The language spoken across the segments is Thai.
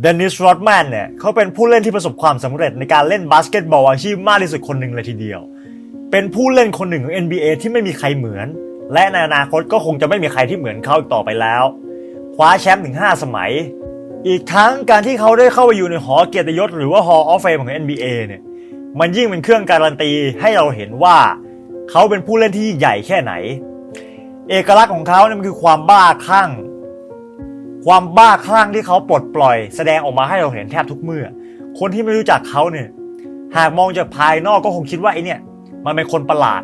เดนิสโรดแมนเนี่ยเขาเป็นผู้เล่นที่ประสบความสำเร็จในการเล่นบาสเกตบอลอาชีพมากที่สุดคนหนึ่งเลยทีเดียว เป็นผู้เล่นคนหนึ่งของ NBA ที่ไม่มีใครเหมือน และในอนาคตก็คงจะไม่มีใครที่เหมือนเขาอีกต่อไปแล้ว คว้าแชมป์ถึง 5 สมัย อีกทั้งการที่เขาได้เข้าไปอยู่ในหอเกียรติยศหรือว่า Hall of Fame ของ NBA เนี่ยมันยิ่งเป็นเครื่องการันตีให้เราเห็นว่าเขาเป็นผู้เล่นที่ใหญ่แค่ไหน เอกลักษณ์ของเขาเนี่ยมันคือความบ้าคลั่ง ความบ้าคลั่งที่เขาปลดปล่อย แสดงออกมาให้เราเห็นแทบทุกเมื่อ คนที่ไม่รู้จักเขาเนี่ย หากมองจากภายนอกก็คงคิดว่าไอเนี่ย มันเป็นคนประหลาด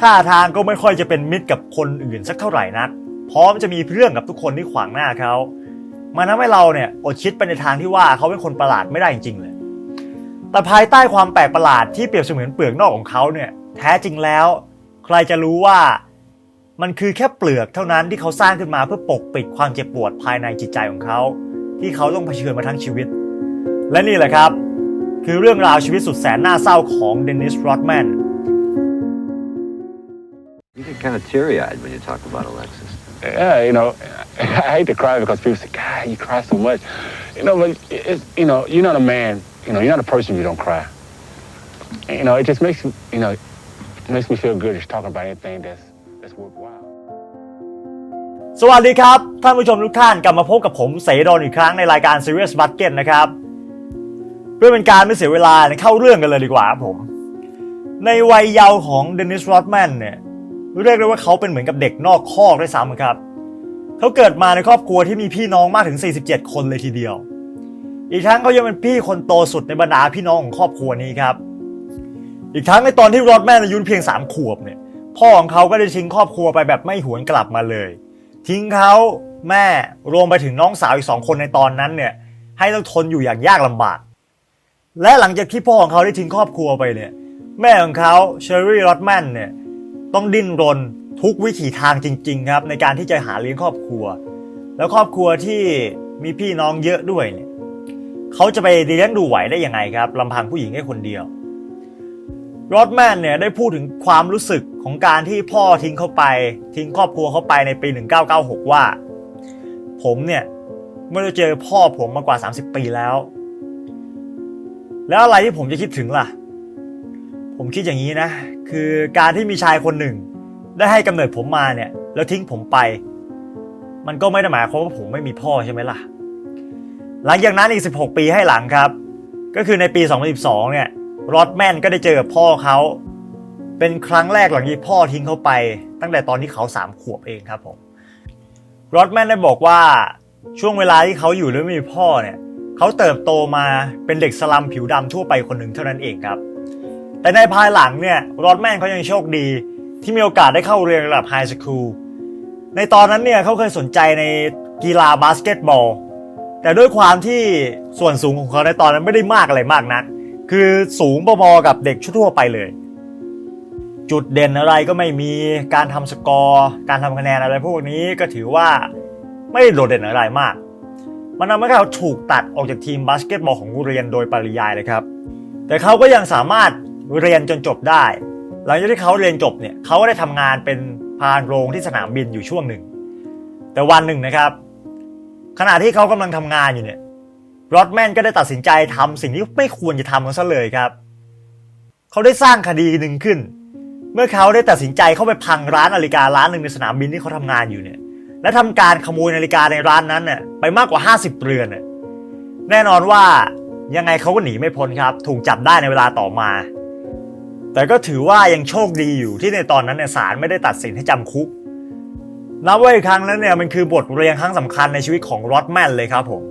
ท่าทางก็ไม่ค่อยจะเป็นมิตรกับคนอื่นสักเท่าไหร่นัก พร้อมจะมีเรื่องกับทุกคนที่ขวางหน้าเขา มันทำให้เราเนี่ยอดคิดไปในทางที่ว่าเขาเป็นคนประหลาดไม่ได้จริงๆเลย แต่ภายใต้ความแปลกประหลาดที่เปรียบเสมือนเปลือกนอกของเขาเนี่ย แท้จริงแล้ว ใครจะรู้ว่า มันคือแค่เปลือกเท่านั้นที่เขาสร้างขึ้นมาเพื่อปกปิดความเจ็บปวดภายในจิตใจของเขา ที่เขาต้องเผชิญมาทั้งชีวิต และนี่แหละครับ คือเรื่องราวชีวิตสุดแสนน่าเศร้าของเดนิสโรดแมน You get kind of teary eyed when you talk about Alexis. Yeah, you know, I hate to cry because people say, God, you cry so much. You know, but it's, you know, you're not a man, you know, you're not a person if you don't cry. And, you know, it just makes, me- you know, it makes me feel good just talking about anything that's, that's worthwhile. สวัสดีครับ ท่านผู้ชมทุกท่านกลับมาพบกับผมเสดอนอีกครั้งในรายการ Serious Basket นะครับ เพื่อเป็นการไม่เสียเวลาเข้าเรื่องกันเลยดีกว่าครับผม ในวัยเยาว์ของเดนิสโรดแมนเนี่ยเรียกได้ว่าเขาเป็นเหมือนกับเด็กนอกคอกด้วยซ้ำครับ เขาเกิดมาในครอบครัวที่มีพี่น้องมากถึง 47 คนเลยทีเดียว อีกทั้งเขายังเป็นพี่คนโตสุดในบรรดาพี่น้องของครอบครัวนี้ครับ อีกทั้งในตอนที่โรดแมนอายุเพียง 3 ขวบเนี่ย พ่อของเขาก็ได้ทิ้งครอบครัวไปแบบไม่หวนกลับมาเลย ทิ้งเขาแม่รวมไปถึงน้องสาวอีกสองคนในตอนนั้นเนี่ย ให้ต้องทนอยู่อย่างยากลำบาก และหลังจากที่พ่อของเขาได้ทิ้งครอบครัวไปเนี่ย แม่ของเขาเชอรี่รอดแมนเนี่ยต้องดิ้นรนทุกวิถีทางจริง ๆ ครับ ในการที่จะหาเลี้ยงครอบครัว แล้วครอบครัวที่มีพี่น้องเยอะด้วยเนี่ยเขาจะไปเลี้ยงดูไหวได้ยังไงครับลำพังผู้หญิงแค่คนเดียว รอดแมนเนี่ยได้พูดถึงความรู้สึกของการที่พ่อทิ้งเขาไป ทิ้งครอบครัวเขาไปในปี 1996 ว่า ผมเนี่ยไม่ได้เจอพ่อผมมากว่า 30 ปีแล้ว แล้วอะไรที่ผมจะคิดถึงล่ะ ผมคิดอย่างนี้นะ คือการที่มีชายคนหนึ่ง ได้ให้กำเนิดผมมาเนี่ย แล้วทิ้งผมไป มันก็ไม่ได้หมายความว่าผมไม่มีพ่อใช่ไหมล่ะ หลังจากนั้นอีก 16 ปีให้หลังครับ ก็คือในปี 2012 เนี่ย รอดแมนก็ได้เจอกับพ่อเขา เป็นครั้งแรกหลังที่พ่อทิ้งเขาไป ตั้งแต่ตอนที่เขาสามขวบเองครับผมรอดแมนได้บอกว่าช่วงเวลาที่เขาอยู่ด้วยไม่มีพ่อเนี่ยเขาเติบโตมาเป็นเด็กสลัมผิวดำทั่วไปคนหนึ่งเท่านั้นเองครับ แต่ในภายหลังเนี่ยรอดแมนเขายังโชคดี ที่มีโอกาสได้เข้าเรียนระดับไฮสคูลในตอนนั้นเนี่ยเขาเคยสนใจในกีฬาบาสเกตบอล แต่ด้วยความที่ส่วนสูงของเขาในตอนนั้นไม่ได้มากอะไรมากนัก คือสูงพอๆกับเด็กทั่วไปเลย จุดเด่นอะไรก็ไม่มีการทำสกอร์ การทำคะแนนอะไรพวกนี้ก็ถือว่าไม่โดดเด่นอะไรมาก มันทำให้เขาถูกตัดออกจากทีมบาสเกตบอลของโรงเรียนโดยปริยายเลยครับ แต่เขาก็ยังสามารถเรียนจนจบได้ หลังจากที่เขาเรียนจบเนี่ยเขาก็ได้ทำงานเป็นพานโรงที่สนามบินอยู่ช่วงหนึ่ง แต่วันหนึ่งนะครับ ขณะที่เขากำลังทำงานอยู่เนี่ย รอดแมนก็ได้ตัดสินใจทำสิ่งที่ไม่ควรจะทำกันซะเลยครับ เขาได้สร้างคดีหนึ่งขึ้น เมื่อเขาได้ตัดสินใจเข้าไปพังร้านนาฬิการ้านหนึ่งในสนามบินที่เขาทำงานอยู่เนี่ย และทำการขโมยนาฬิกาในร้านนั้นเนี่ยไปมากกว่า 50 เรือนน่ะแน่นอนว่ายังไงเขาก็หนีไม่พ้นครับ ถูกจับได้ในเวลาต่อมา แต่ก็ถือว่ายังโชคดีอยู่ที่ในตอนนั้นเนี่ยศาลไม่ได้ตัดสินให้จำคุกนับว่าอีกครั้งนั้นเนี่ยมันคือบทเรียนครั้งสำคัญในชีวิตของรอดแมนเลยครับผม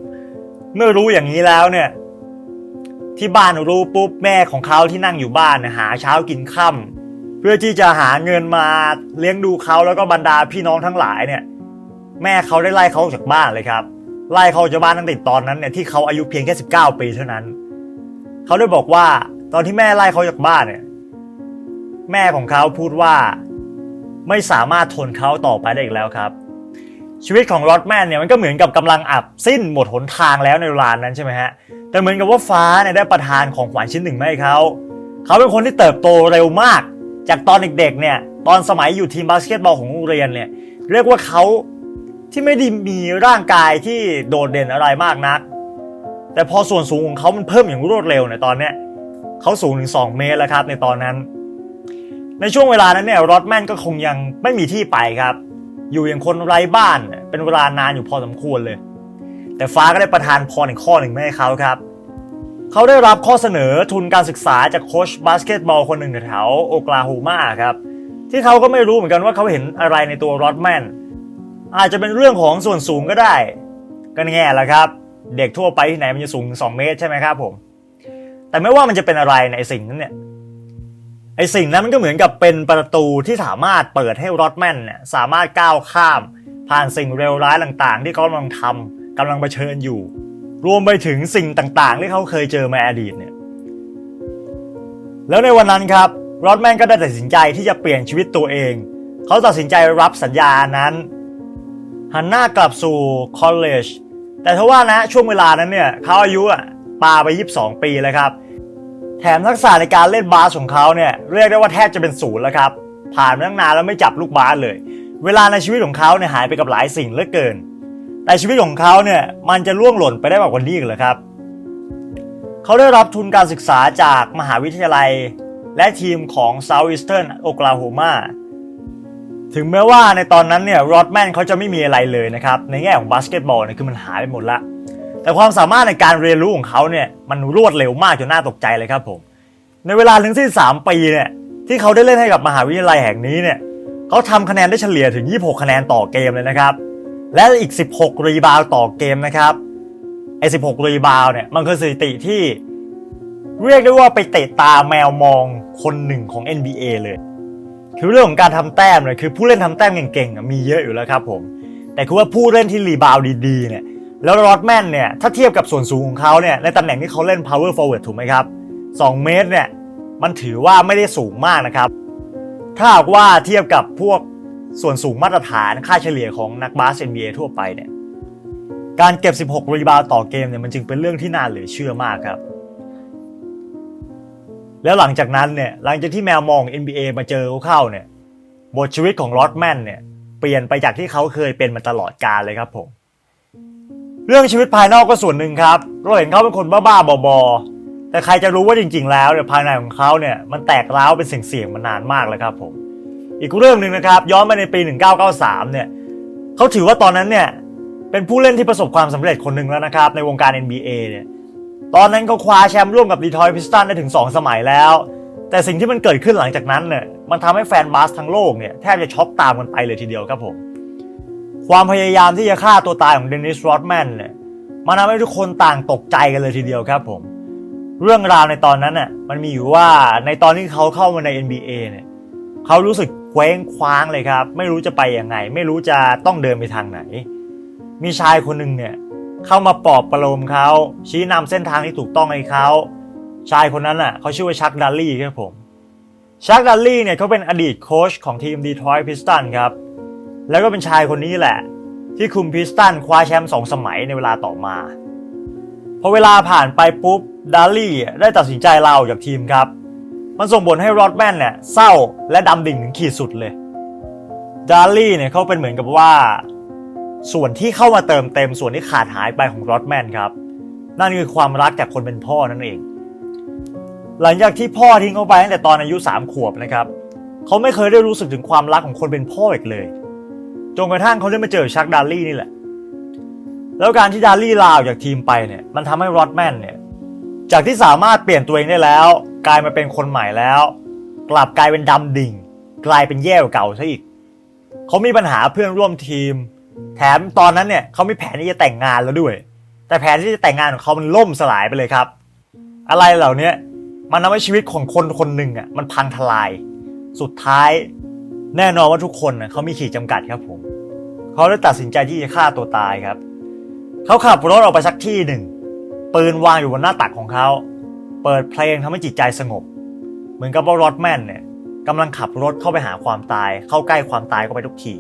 เมื่อรู้อย่างนี้แล้วเนี่ย ที่บ้านรู้ปุ๊บแม่ของเขาที่นั่งอยู่บ้านหาเช้ากินค่ำเพื่อที่จะหาเงินมาเลี้ยงดูเขาแล้วก็บรรดาพี่น้องทั้งหลายเนี่ย แม่เขาได้ไล่เขาออกจากบ้านเลยครับ ไล่เขาออกจากบ้านตั้งแต่ตอนนั้นเนี่ยที่เขาอายุเพียงแค่ 19 ปีเท่านั้น เขาได้บอกว่าตอนที่แม่ไล่เขาจากบ้านเนี่ย แม่ของเขาพูดว่าไม่สามารถทนเขาต่อไปได้อีกแล้วครับ ชีวิตของรอดแมนเนี่ยมันก็เหมือนกับกำลังอับสิ้นหมดหนทางแล้วในเวลานั้นใช่ไหมฮะ แต่เหมือนกับว่าฟ้าเนี่ยได้ประทานของขวัญชิ้นหนึ่งมาให้เขาเขาเป็นคนที่เติบโตเร็วมาก จากตอนเด็กๆเนี่ยตอนสมัยอยู่ทีมบาสเกตบอลของโรงเรียนเนี่ยเรียกว่าเขาที่ไม่ได้มีร่างกายที่โดดเด่นอะไรมากนัก แต่พอส่วนสูงของเขามันเพิ่มอย่างรวดเร็วเนี่ยตอนเนี้ยเขาสูงถึง 2 เมตรแล้วครับในตอนนั้น ในช่วงเวลานั้นเนี่ยรอดแมนก็คงยังไม่มีที่ไปครับ อยู่อย่างคนไร้บ้านเป็นเวลานานอยู่พอสมควรเลย แต่ฟ้าก็ได้ประทานพรอีกข้อหนึ่งมาให้เขาครับ เขาได้รับข้อเสนอทุนการศึกษาจากโค้ชบาสเกตบอลคนหนึ่งแถวโอกลาโฮมาครับ ที่เขาก็ไม่รู้เหมือนกันว่าเขาเห็นอะไรในตัวรอดแมนอาจจะเป็นเรื่องของส่วนสูงก็ได้ ก็แง่และครับ เด็กทั่วไปที่ไหนมันจะสูงถึง2 เมตรใช่ไหมครับผม แต่ไม่ว่ามันจะเป็นอะไรในสิ่งนั้นเนี่ย ไอสิ่งนั้นมันก็เหมือนกับเป็นประตูที่สามารถเปิดให้รอดแมนเนี่ยสามารถก้าวข้าม ผ่านสิ่งเลวร้ายต่างๆ ที่เขากำลังทำกำลังเผชิญอยู่ รวมไปถึงสิ่งต่างๆ ที่เขาเคยเจอมาอดีตเนี่ยแล้วในวันนั้นครับรอดแมนก็ได้ตัดสินใจที่จะเปลี่ยนชีวิตตัวเอง เขาตัดสินใจรับสัญญานั้นหันหน้ากลับสู่คอลเลจแต่ทว่านะช่วงเวลานั้นเนี่ยเขาอายุอะปาไป 22 ปีแล้วครับ แถมทักษะในการเล่นบาสของเขาเนี่ยเรียกได้ว่าแทบจะเป็นศูนย์แล้วครับ ผ่านมาตั้งนานแล้วไม่จับลูกบาสเลย เวลาในชีวิตของเขาเนี่ยหายไปกับหลายสิ่งเหลือเกิน แต่ชีวิตของเขาเนี่ยมันจะล่วงหล่นไปได้มากกว่านี้อีกเหรอครับ เขาได้รับทุนการศึกษาจากมหาวิทยาลัย และทีมของ Southeastern Oklahoma ถึงแม้ว่าในตอนนั้นเนี่ยรอดแมนเขาจะไม่มีอะไรเลยนะครับในแง่ของบาสเกตบอลเนี่ยคือมันหายไปหมดละ แต่ความสามารถในการเรียนรู้ของเขาเนี่ยมันรวดเร็วมากจนน่าตกใจเลยครับผม ในเวลาทั้งสิ้น3ปีเนี่ยที่เขาได้เล่นให้กับมหาวิทยาลัยแห่งนี้เนี่ยเขาทำคะแนนได้เฉลี่ยถึง 26 คะแนนต่อเกมเลยนะครับ และอีก 16 รีบาวต่อเกมนะครับไอ้16 รีบาวเนี่ยมันคือสถิติที่ เรียกได้ว่าไปเตะตาแมวมองคนหนึ่งของ NBA เลย คือเรื่องของการทำแต้มเนี่ยคือผู้เล่นทำแต้มเก่งๆมีเยอะอยู่แล้วครับผม แต่คือว่าผู้เล่นที่รีบาวดีๆเนี่ย แล้วรอดแมนเนี่ยถ้าเทียบกับส่วนสูงของเขาเนี่ยในตำแหน่งที่เขาเล่น power forward ถูกไหมครับ 2 เมตรเนี่ยมันถือว่าไม่ได้สูงมากนะครับ ถ้าหากว่าเทียบกับพวกส่วนสูงมาตรฐานค่าเฉลี่ยของนักบาส NBA ทั่วไปเนี่ยการเก็บ 16 รีบาวต่อเกมเนี่ยมันจึงเป็นเรื่องที่น่าเหลือเชื่อมากครับ แล้วหลังจากนั้นเนี่ยหลังจากที่แมวมอง NBA มาเจอเขาเข้าเนี่ยบทชีวิตของลอตแมนเนี่ยเปลี่ยนไปจากที่เขาเคยเป็นมาตลอดกาลเลยครับผม เรื่องชีวิตภายนอกก็ส่วนหนึ่งครับเราเห็นเขาเป็นคนบ้าๆบอๆแต่ใครจะรู้ว่าจริง ๆ แล้วเนี่ยภายในของเขาเนี่ยมันแตกร้าวเป็นเสียงๆมานานมากแล้วครับผมอีกเรื่องหนึ่งนะครับย้อนไปในปี 1993 เนี่ยเขาถือว่าตอนนั้นเนี่ยเป็นผู้เล่นที่ประสบความสำเร็จคนหนึ่งแล้วนะครับในวงการ NBA เนี่ยตอนนั้นเขาคว้าแชมป์ร่วมกับดีทอยพิสตันได้ถึง 2 สมัยแล้ว แต่สิ่งที่มันเกิดขึ้นหลังจากนั้นเนี่ยมันทำให้แฟนบาสทั้งโลกเนี่ยแทบจะช็อกตามกันไปเลยทีเดียวครับผม ความพยายามที่จะฆ่าตัวตายของเดนิสโรดแมนเนี่ยมันทำให้ทุกคนต่างตกใจกันเลยทีเดียวครับผม เรื่องราวในตอนนั้นน่ะมันมีอยู่ว่าในตอนที่เขาเข้ามาใน NBA เนี่ยเขารู้สึกเคว้งคว้างเลยครับ ไม่รู้จะไปยังไง ไม่รู้จะต้องเดินไปทางไหน มีชายคนหนึ่งเนี่ยเข้ามาปลอบประโลมเขาชี้นำเส้นทางที่ถูกต้องให้เขาชายคนนั้นอะเขาชื่อว่าชักดัลลี่ครับผมชักดัลลี่เนี่ยเขาเป็นอดีตโค้ชของทีมดีทรอยต์พิสตันครับ แล้วก็เป็นชายคนนี้แหละ ที่คุมพิสตันคว้าแชมป์สองสมัยในเวลาต่อมา พอเวลาผ่านไปปุ๊บดัลลี่ได้ตัดสินใจลาออกจากทีมครับ มันส่งผลให้รอดแมนเนี่ยเศร้าและดำดิ่งถึงขีดสุดเลยดัลลี่เนี่ยเขาเป็นเหมือนกับว่า ส่วนที่เข้ามาเติมเต็มส่วนที่ขาดหายไปของรอดแมนครับ นั่นคือความรักจากคนเป็นพ่อนั่นเอง หลังจากที่พ่อทิ้งเขาไปตั้งแต่ตอนอายุ 3 ขวบนะครับเขาไม่เคยได้รู้สึกถึงความรักของคนเป็นพ่ออีกเลย จนกระทั่งเขาได้มาเจอชักดาร์ลี่นี่แหละ แล้วการที่ดาร์ลี่ลาออกจากทีมไปเนี่ย มันทำให้รอดแมนเนี่ย จากที่สามารถเปลี่ยนตัวเองได้แล้ว กลายมาเป็นคนใหม่แล้ว กลับกลายเป็นดำดิ่ง กลายเป็นแย่เก่าซะอีก เขามีปัญหาเพื่อนร่วมทีม แถมตอนนั้นเนี่ยเขามีแผนที่จะแต่งงานแล้วด้วย แต่แผนที่จะแต่งงานของเขามันล่มสลายไปเลยครับ อะไรเหล่านี้มันทำให้ชีวิตของคนคนหนึ่งอะมันพังทลาย สุดท้ายแน่นอนว่าทุกคนนะเขามีขีดจำกัดครับผม เขาได้ตัดสินใจที่จะฆ่าตัวตายครับ เขาขับรถออกไปสักที่หนึ่ง ปืนวางอยู่บนหน้าตักของเขา เปิดเพลงทำให้จิตใจสงบ เหมือนกับว่ารอดแมนเนี่ยกำลังขับรถเข้าไปหาความตาย เข้าใกล้ความตายเข้าไปทุกที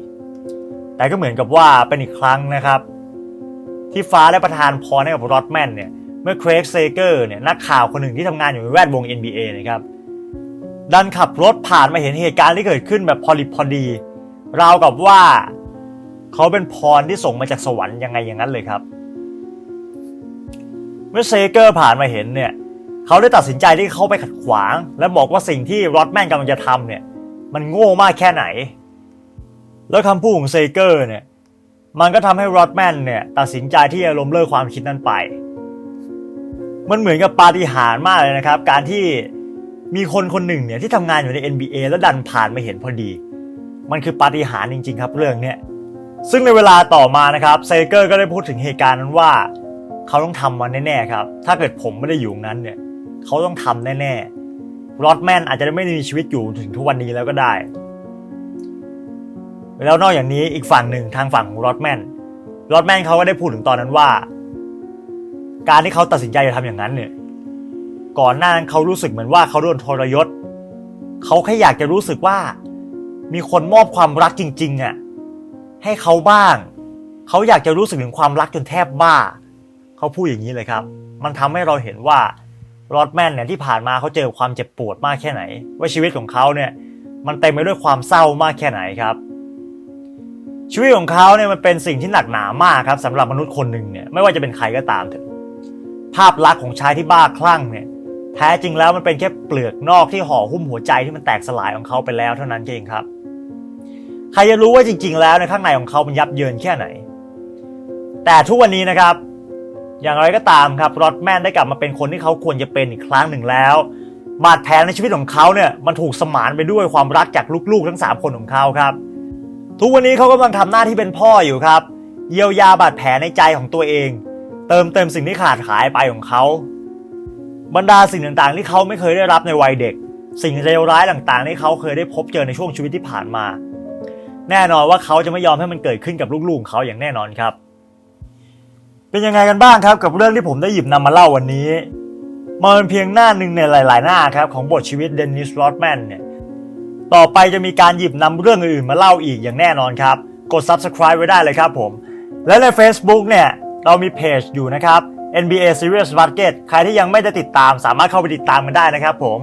แต่ก็เหมือนกับว่าเป็นอีกครั้งนะครับ ที่ฟ้าได้ประทานพรให้กับรอดแมนเนี่ยเมื่อเครกเซเกอร์เนี่ยนักข่าวคนหนึ่งที่ทำงานอยู่ในแวดวง NBA นะครับดันขับรถผ่านมาเห็นเหตุการณ์ที่เกิดขึ้นแบบพอดิบพอดี ราวกับว่า เขาเป็นพรที่ส่งมาจากสวรรค์ยังไงอย่างนั้นเลยครับ เมื่อเซเกอร์ผ่านมาเห็นเนี่ยเขาได้ตัดสินใจที่เข้าไปขัดขวาง และบอกว่าสิ่งที่รอดแมนกำลังจะทำเนี่ย มันโง่มากแค่ไหน แล้วคำพูดของเซเกอร์เนี่ยมันก็ทำให้รอดแมนเนี่ยตัดสินใจที่จะล้มเลิกความคิดนั้นไป มันเหมือนกับปาฏิหาริย์มากเลยนะครับ การที่มีคนคนหนึ่งเนี่ยที่ทำงานอยู่ใน NBA แล้วดันผ่านมาเห็นพอดี มันคือปาฏิหาริย์จริง ๆ ครับเรื่องเนี้ย ซึ่งในเวลาต่อมานะครับเซเกอร์ก็ได้พูดถึงเหตุการณ์นั้นว่า เขาต้องทำมันแน่ๆครับ ถ้าเกิดผมไม่ได้อยู่งนั้นเนี่ย เขาต้องทำแน่ๆรอดแมนอาจจะไม่ได้มีชีวิตอยู่ถึงทุกวันนี้แล้วก็ได้ แล้วนอกจากนี้อีกฝั่งหนึ่งทางฝั่งของรอดแมนรอดแมนเขาก็ได้พูดถึงตอนนั้นว่า การที่เขาตัดสินใจจะทำอย่างนั้นเนี่ย ก่อนหน้านั้นเขารู้สึกเหมือนว่าเขาโดนทรยศ เขาแค่อยากจะรู้สึกว่า มีคนมอบความรักจริง ๆอะ ให้เขาบ้าง เขาอยากจะรู้สึกถึงความรักจนแทบบ้า เขาพูดอย่างนี้เลยครับ มันทำให้เราเห็นว่ารอดแมนเนี่ยที่ผ่านมาเขาเจอความเจ็บปวดมากแค่ไหน ว่าชีวิตของเขาเนี่ยมันเต็มไปด้วยความเศร้ามากแค่ไหนครับ ชีวิตของเขาเนี่ยมันเป็นสิ่งที่หนักหนามากครับสำหรับมนุษย์คนหนึ่งเนี่ยไม่ว่าจะเป็นใครก็ตามเถอะภาพลักษณ์ของชายที่บ้าคลั่งเนี่ยแท้จริงแล้วมันเป็นแค่เปลือกนอกที่ห่อหุ้มหัวใจที่มันแตกสลายของเขาไปแล้วเท่านั้นเองครับ ครจะรู้ว่าจริง ๆ แล้วในข้างในของเขามันยับเยินแค่ไหน แต่ทุกวันนี้นะครับ อย่างไรก็ตามครับรอดแมนได้กลับมาเป็นคนที่เขาควรจะเป็นอีกครั้งหนึ่งแล้วบาดแผลในชีวิตของเขาเนี่ยมันถูกสมานไปด้วยความรักจากลูกๆ ทั้ง 3 คนของเขาครับ ทุกวันนี้เขากำลังทำหน้าที่เป็นพ่ออยู่ครับ เยียวยาบาดแผลในใจของตัวเอง เติมเต็มสิ่งที่ขาดหายไปของเขาบรรดาสิ่งต่างๆ ที่เขาไม่เคยได้รับในวัยเด็ก สิ่งเลวร้ายต่างๆ ที่เขาเคยได้พบเจอในช่วงชีวิตที่ผ่านมา แน่นอนว่าเขาจะไม่ยอมให้มันเกิดขึ้นกับลูกๆของเขาอย่างแน่นอนครับ เป็นยังไงกันบ้างครับกับเรื่องที่ผมได้หยิบนำมาเล่าวันนี้มันเป็นเพียงหน้าหนึ่งในหลาย ๆ หน้าครับของบทชีวิตเดนนิสโรดแมนเนี่ยต่อไปจะมีการหยิบนำเรื่องอื่นมาเล่าอีกอย่างแน่นอนครับ กด subscribe ไว้ได้เลยครับผม และใน Facebook เนี่ยเรามีเพจอยู่นะครับ NBA Serious Basket ใครที่ยังไม่ได้ติดตามสามารถเข้าไปติดตามกันได้นะครับผม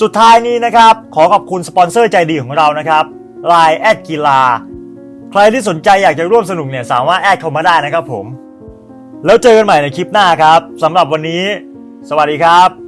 สุดท้ายนี้นะครับ ขอขอบคุณสปอนเซอร์ใจดีของเรานะครับลายแอดกีฬาใครที่สนใจอยากจะร่วมสนุกเนี่ยสามารถแอดเข้ามาได้นะครับผม แล้วเจอกันใหม่ในคลิปหน้าครับสำหรับวันนี้ สวัสดีครับ